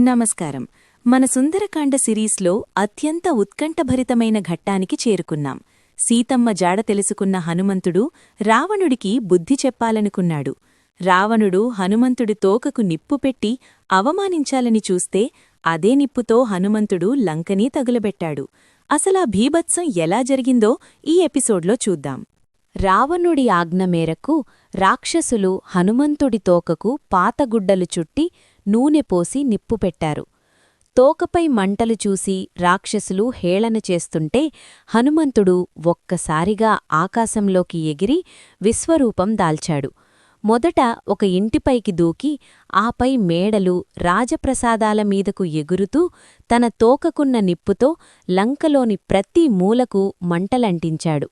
నమస్కారం. మన సుందరకాండ సిరీస్లో అత్యంత ఉత్కంఠభరితమైన ఘట్టానికి చేరుకున్నాం. సీతమ్మ జాడ తెలుసుకున్న హనుమంతుడు రావణుడికి బుద్ధి చెప్పాలనుకున్నాడు. రావణుడు హనుమంతుడి తోకకు నిప్పు పెట్టి అవమానించాలని చూస్తే అదే నిప్పుతో హనుమంతుడు లంకనీ తగులబెట్టాడు. అసలా భీభత్సం ఎలా జరిగిందో ఈ ఎపిసోడ్లో చూద్దాం. రావణుడి ఆజ్ఞ మేరకు రాక్షసులు హనుమంతుడి తోకకు పాతగుడ్డలు చుట్టి నూనె పోసి నిప్పు పెట్టారు. తోకపై మంటలు చూసి రాక్షసులు హేళన చేస్తుంటే హనుమంతుడు ఒక్కసారిగా ఆకాశంలోకి ఎగిరి విశ్వరూపం దాల్చాడు. మొదట ఒక ఇంటిపైకి దూకి ఆపై మేడలు రాజప్రసాదాల మీదకు ఎగురుతూ తన తోకకున్న నిప్పుతో లంకలోని ప్రతి మూలకు మంటలంటించాడు.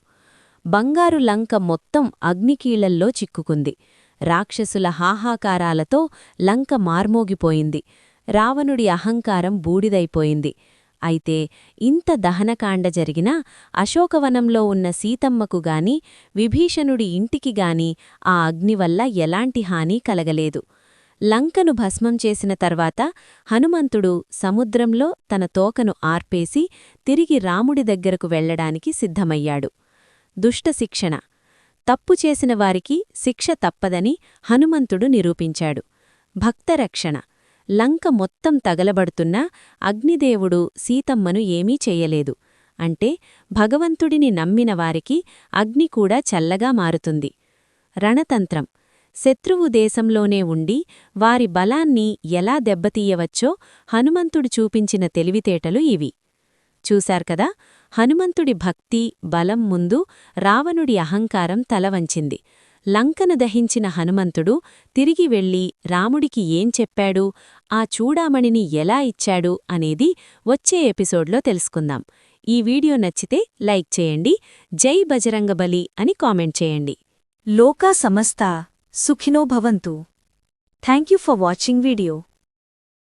బంగారు లంక మొత్తం అగ్నికీళ్ళల్లో చిక్కుకుంది. రాక్షసుల హాహాకారాలతో లంక మార్మోగిపోయింది. రావణుడి అహంకారం బూడిదైపోయింది. అయితే ఇంత దహనకాండ జరిగినా అశోకవనంలో ఉన్న సీతమ్మకు గాని విభీషణుడి ఇంటికి గాని ఆ అగ్ని వల్ల ఎలాంటి హాని కలగలేదు. లంకను భస్మం చేసిన తర్వాత హనుమంతుడు సముద్రంలో తన తోకను ఆర్పేసి తిరిగి రాముడి దగ్గరకు వెళ్ళడానికి సిద్ధమయ్యాడు. దుష్ట శిక్షణ తప్పు చేసిన వారికి శిక్ష తప్పదని హనుమంతుడు నిరూపించాడు. భక్తరక్షణ. లంక మొత్తం తగలబడుతున్నా అగ్నిదేవుడు సీతమ్మను ఏమీ చెయ్యలేదు అంటే భగవంతుడిని నమ్మిన వారికి అగ్ని కూడా చల్లగా మారుతుంది. రణతంత్రం. శత్రువు దేశంలోనే ఉండి వారి బలాన్ని ఎలా దెబ్బతీయవచ్చో హనుమంతుడు చూపించిన తెలివితేటలు ఇవి. చూశారు కదా? హనుమంతుడి భక్తి బలం ముందు రావణుడి అహంకారం తలవంచింది. లంకను దహించిన హనుమంతుడు తిరిగి వెళ్ళి రాముడికి ఏం చెప్పాడు? ఆ చూడామణిని ఎలా ఇచ్చాడు? అనేది వచ్చే ఎపిసోడ్లో తెలుసుకుందాం. ఈ వీడియో నచ్చితే లైక్ చేయండి జై బజరంగబలి అని కామెంట్ చేయండి. లోకా సమస్తా సుఖినో భవంతు. Thank you for watching video.